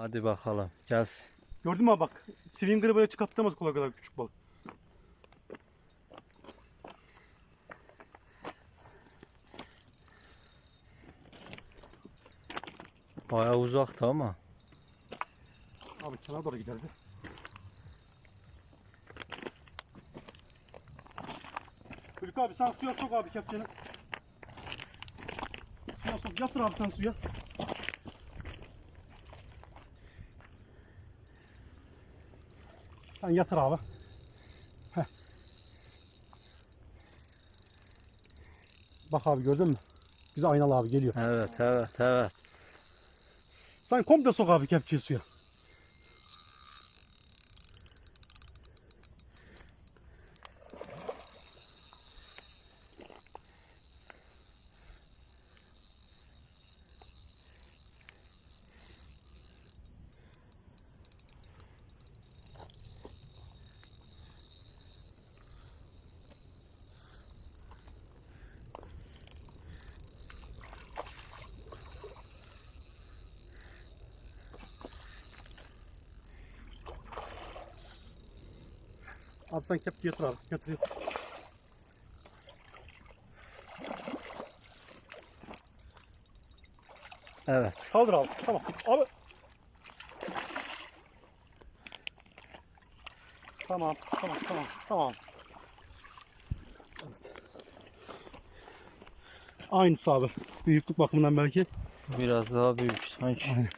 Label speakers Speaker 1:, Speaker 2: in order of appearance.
Speaker 1: Hadi bakalım. Gelsin.
Speaker 2: Gördün mü abi bak. Swinger'ı böyle çıkartamaz kolay kolay küçük balık.
Speaker 1: Bayağı uzakta ama.
Speaker 2: Abi kenara doğru gideriz. Çocuk abi sen suya sok abi kepçeni. Suya sok. Yatır abi sen suya. Sen yatır abi. Heh. Bak abi gördün mü? Bize aynalı abi geliyor.
Speaker 1: Evet evet evet.
Speaker 2: Sen komple sok abi kepçeyi suya. Abi sen kepçeyi yatır abi. Yatır yatır.
Speaker 1: Evet.
Speaker 2: Kaldır abi. Tamam. Abi. Tamam, tamam, tamam, tamam. Evet. Aynısı abi. Büyüklük bakımından belki.
Speaker 1: Biraz daha büyük sanki.
Speaker 2: Aynen.